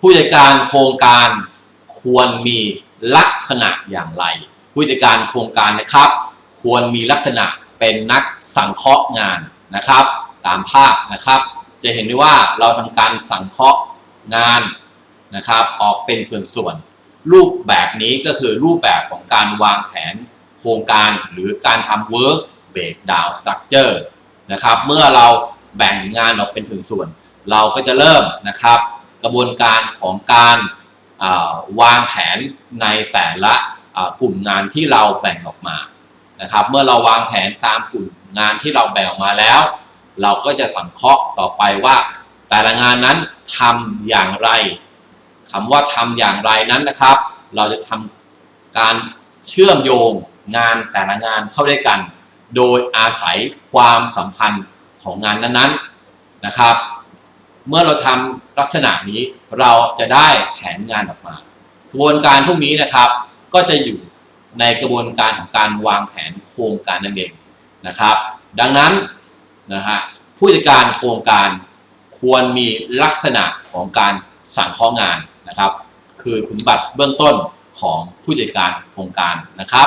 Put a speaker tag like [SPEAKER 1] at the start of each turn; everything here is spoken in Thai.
[SPEAKER 1] ผู้จัดการโครงการควรมีลักษณะอย่างไร ผู้จัดการโครงการนะครับ ควรมีลักษณะเป็นนักสังเคราะห์งานนะครับ ตามภาพนะครับ จะเห็นได้ว่าเราทำการสังเคราะห์งานนะครับ ออกเป็นส่วนๆรูปแบบนี้ก็คือรูปแบบของการวางแผนโครงการหรือการทำ work breakdown structure นะครับ เมื่อเราแบ่งงานออกเป็นส่วนๆเราก็จะเริ่มนะครับ กระบวนการของการวางแผนในแต่ละกลุ่มงานที่เราแบ่งออกมานะครับ เมื่อเราวางแผนตามกลุ่มงานที่เราแบ่งออกมาแล้ว เราก็จะสังเคราะห์ต่อไปว่า แต่ละงานนั้นทำอย่างไรคำว่าทำอย่างไรนั้นนะครับ เราจะทำการเชื่อมโยงงานแต่ละงานเข้าด้วยกัน โดยอาศัยความสัมพันธ์ของงานนั้นๆนะครับ เมื่อเราทำลักษณะนี้เราจะได้แผนงานออกมา กระบวนการพวกนี้นะครับ ก็จะอยู่ในกระบวนการของการวางแผนโครงการนั่นเองนะครับ ดังนั้นนะฮะผู้จัดการโครงการควรมีลักษณะของการสั่งข้องานนะครับ คือคุณบัตรเบื้องต้นของผู้จัดการโครงการนะครับ